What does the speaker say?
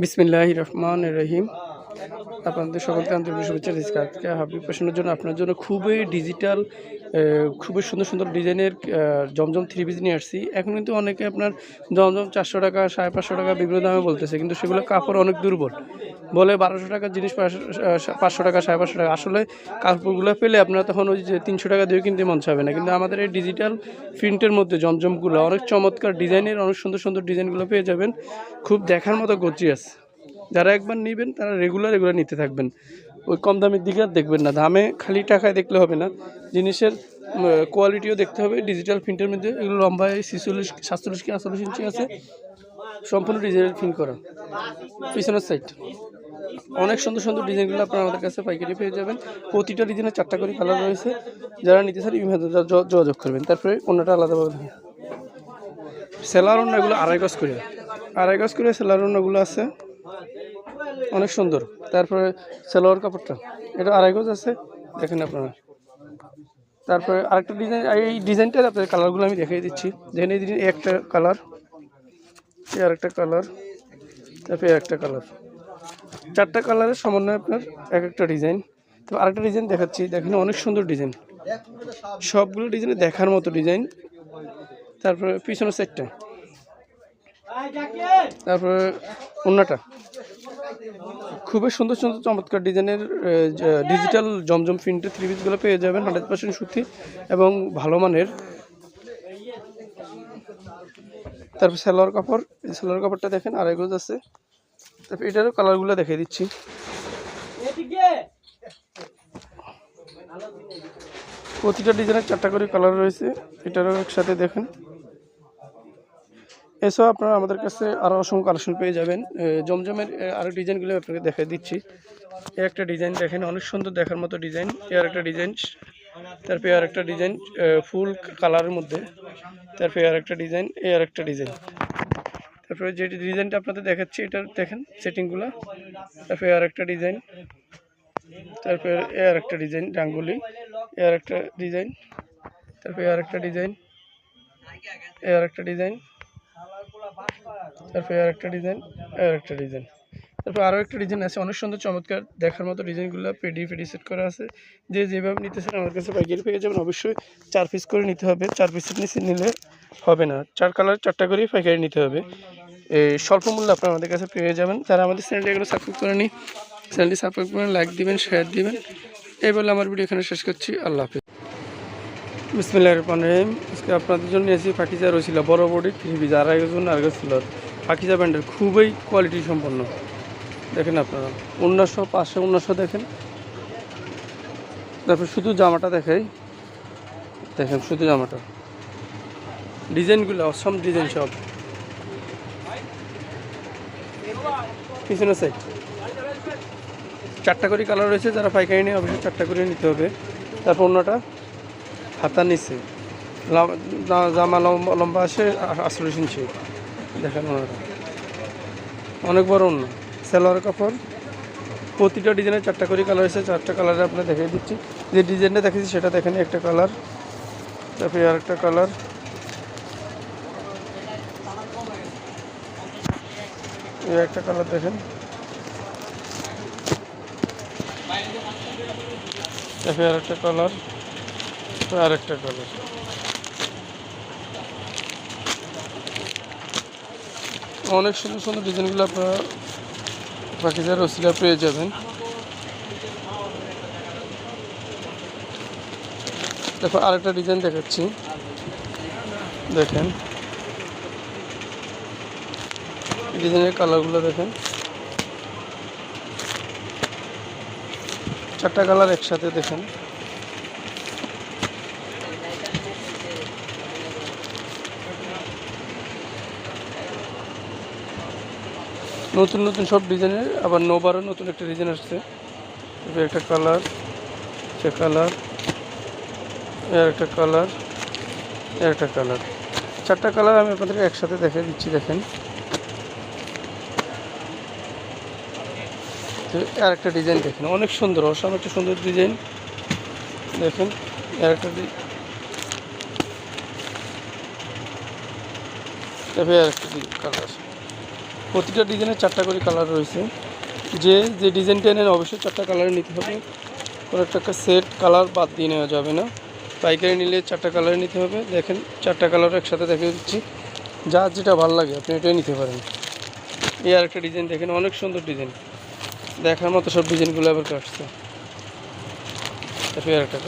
বিসমিল্লাহ রহমান রহিম। আপনাদের সকলকে আন্তরিক শুভেচ্ছা দিচ্ছি আজকে হাবি ফ্যাশনের জন্য আপনার জন্য খুবই ডিজিটাল খুবই সুন্দর সুন্দর ডিজাইনের জমজম থ্রি পিস নিয়ে আসছি। এখন কিন্তু অনেকে আপনার জমজম চারশো টাকা, সাড়ে পাঁচশো টাকা বিভিন্ন দামে বলতেছে, কিন্তু সেগুলো কাপড় অনেক দুর্বল। বলে বারোশো টাকার জিনিস পাঁচশো টাকা, সাড়ে পাঁচশো টাকা। আসলে কাপড়গুলো পেলে আপনারা তখন ওই যে তিনশো টাকা দিয়ে কিনতে মন চাবে না। কিন্তু আমাদের এই ডিজিটাল প্রিন্টের মধ্যে জমজমগুলো, অনেক চমৎকার ডিজাইনের, অনেক সুন্দর সুন্দর ডিজাইনগুলো পেয়ে যাবেন। খুব দেখার মতো গর্জিয়াস যারা একবার নেবেন, তারা রেগুলার এগুলো নিতে থাকবেন। ওই কম দামের দিকে আর দেখবেন না। দামে খালি টাকায় দেখলে হবে না। জিনিসের কোয়ালিটিও দেখতে হবে। ডিজিটাল প্রিন্টের মধ্যে এগুলো লম্বায় ছিচল্লিশ, সাতচল্লিশ কি আটচল্লিশ ইঞ্চি আছে। সম্পূর্ণ ডিজিটাল প্রিন্ট করা। পিছনের সাইড অনেক সুন্দর সুন্দর ডিজাইনগুলো আপনারা আমাদের কাছে পাইকারি পেয়ে যাবেন। প্রতিটা ডিজাইনের চারটা করে কালার রয়েছে। যারা নিতে চান যোগাযোগ করবেন। তারপরে অন্যটা আলাদাভাবে সেলার অন্যগুলো আড়াই গজ করে। আড়াই গজ করে সেলার অন্যগুলো আছে। অনেক সুন্দর। তারপরে সেলোয়ার কাপড়টা। এটা আড়াই গজ আছে। দেখেন আপনারা। তারপরে আরেকটা ডিজাইন, এই ডিজাইনটার আপনাদের কালারগুলো আমি দেখিয়ে দিচ্ছি। দেখেন এই একটা কালার এই আরেকটা কালার তারপরে একটা কালার চারটা কালারের সমন্বয়ে আপনার এক একটা ডিজাইন তো আরেকটা ডিজাইন দেখাচ্ছি, দেখেন অনেক সুন্দর ডিজাইন সবগুলো ডিজাইনে দেখার মতো ডিজাইন তারপরে পিছনের সাইডটা তারপরে অন্যটা খুবই সুন্দর সুন্দর, চমৎকার ডিজাইনের ডিজিটাল জমজম প্রিন্টের থ্রি পিসগুলো পেয়ে যাবেন হান্ড্রেড পার্সেন্ট সুতি এবং ভালো মানের। তারপর সালোয়ার কাপড় সালোয়ার কাপড়টা দেখেন আড়াই গজ আছে। তারপর এটারও কালারগুলো দেখিয়ে দিচ্ছি। প্রতিটা ডিজাইনের চারটা করে কালার রয়েছে, এটারও একসাথে দেখেন। এছাড়াও আপনারা আমাদের কাছে আরও অসংখ্য কালেকশন পেয়ে যাবেন। জমজমের আরও ডিজাইনগুলো আপনাকে দেখাই দিচ্ছি। এ একটা ডিজাইন দেখেন, অনেক সুন্দর দেখার মতো ডিজাইন। এ আর একটা ডিজাইন, তারপরে আর একটা ডিজাইন ফুল কালারের মধ্যে। তারপরে আর একটা ডিজাইন, এ আর একটা ডিজাইন। তারপরে যে ডিজাইনটা আপনাদের দেখাচ্ছি, এটা দেখেন সেটিংগুলো। তারপরে আর একটা ডিজাইন। তারপরে এ আর একটা ডিজাইন, ডাঙ্গুলি। এ আর একটা ডিজাইন। তারপরে আর একটা ডিজাইন। এ আর একটা ডিজাইন। তারপরে আর একটা ডিজাইন, আর একটা ডিজাইন। তারপর আরও একটা ডিজাইন আছে, অনেক সুন্দর, চমৎকার। দেখার মতো ডিজাইনগুলো পেডি পেডি সেট করা আছে। যে যেভাবে নিতেছেন আমার কাছে পাইকারি পেয়ে যাবেন। অবশ্যই চার পিস করে নিতে হবে। চার পিসের নিচে নিলে হবে না। চার কালার চারটা করেই পাইকারি নিতে হবে। এই স্বল্প মূল্যে আপনারা আমাদের কাছে পেয়ে যাবেন। যারা আমাদের চ্যানেলটি এগুলো সাবস্ক্রাইব করে নি চ্যানেলটি সাবস্ক্রাইব করে লাইক দিবেন শেয়ার দিবেন। এই বলে আমার ভিডিও এখানে শেষ করছি। আল্লাহ হাফিজ। বিসমিল্লাহ রহমান রহিম। আজকে আপনাদের জন্য এসি পাখিজা রয়েছিল বড় বডি, থ্রি পিস, আড়াই গজ আড়াই গজ ছিল পাখিজা ব্যান্ডের খুবই কোয়ালিটি সম্পন্ন। দেখেন আপনারা, উনিশশো, পাঁচশো, উনিশশো দেখেন। তারপর শুধু জামাটা দেখাই। দেখেন শুধু জামাটা। ডিজাইনগুলো, অসম ডিজাইন সব। পিছনে সাইড চারটা করে কালার রয়েছে, যারা পাইকারি নিয়ে অবশ্যই চারটা করে নিতে হবে। তারপর অন্যটা হাতা নিচে। জামা লম্বা লম্বা আসে আটচল্লিশ ইঞ্চি। দেখেন ওনারা অনেক বড় অন্য। সালোয়ার কাপড়। প্রতিটা ডিজাইনের চারটা করে কালার আছে চারটা কালারে আপনার দেখিয়ে দিচ্ছি। যে ডিজাইনটা দেখেছি সেটা দেখেন একটা কালার তারপরে আর একটা কালার এই একটা কালার দেখেন। তারপরে আর একটা কালার আর একটা কালার। অনেক সুন্দর সুন্দর ডিজাইনগুলো আপনারা পাখিজার ওসিলা পেয়ে যাবেন। দেখো আরেকটা ডিজাইন দেখাচ্ছি। দেখেন। ডিজাইনের কালারগুলো দেখেন। চারটা কালার একসাথে দেখেন। নতুন নতুন সব ডিজাইনের, আবার নোবারও নতুন একটা ডিজাইন আসছে। একটা কালার, সে কালারের একটা কালারের একটা কালার। চারটা কালার আমি আপনাদেরকে একসাথে দেখে দিচ্ছি, দেখেন। আর একটা ডিজাইন দেখেন, অনেক সুন্দর অসাম একটা সুন্দর ডিজাইন দেখেন আর একটা আর একটা কালার প্রতিটা ডিজাইনের চারটা করে কালার রয়েছে। যে যে ডিজাইনটা নেন, অবশ্যই চারটা কালারে নিতে হবে। কোনো একটা সেট কালার বাদ দিয়ে নেওয়া যাবে না। পাইকারি নিলে চারটা কালারে নিতে হবে। দেখেন, চারটা কালার একসাথে দেখে দিচ্ছি। যার যেটা ভালো লাগে, আপনি এটাই নিতে পারেন। এই আর একটা ডিজাইন দেখেন, অনেক সুন্দর ডিজাইন দেখার মতো সব ডিজাইনগুলো আবার কাটছে। একটা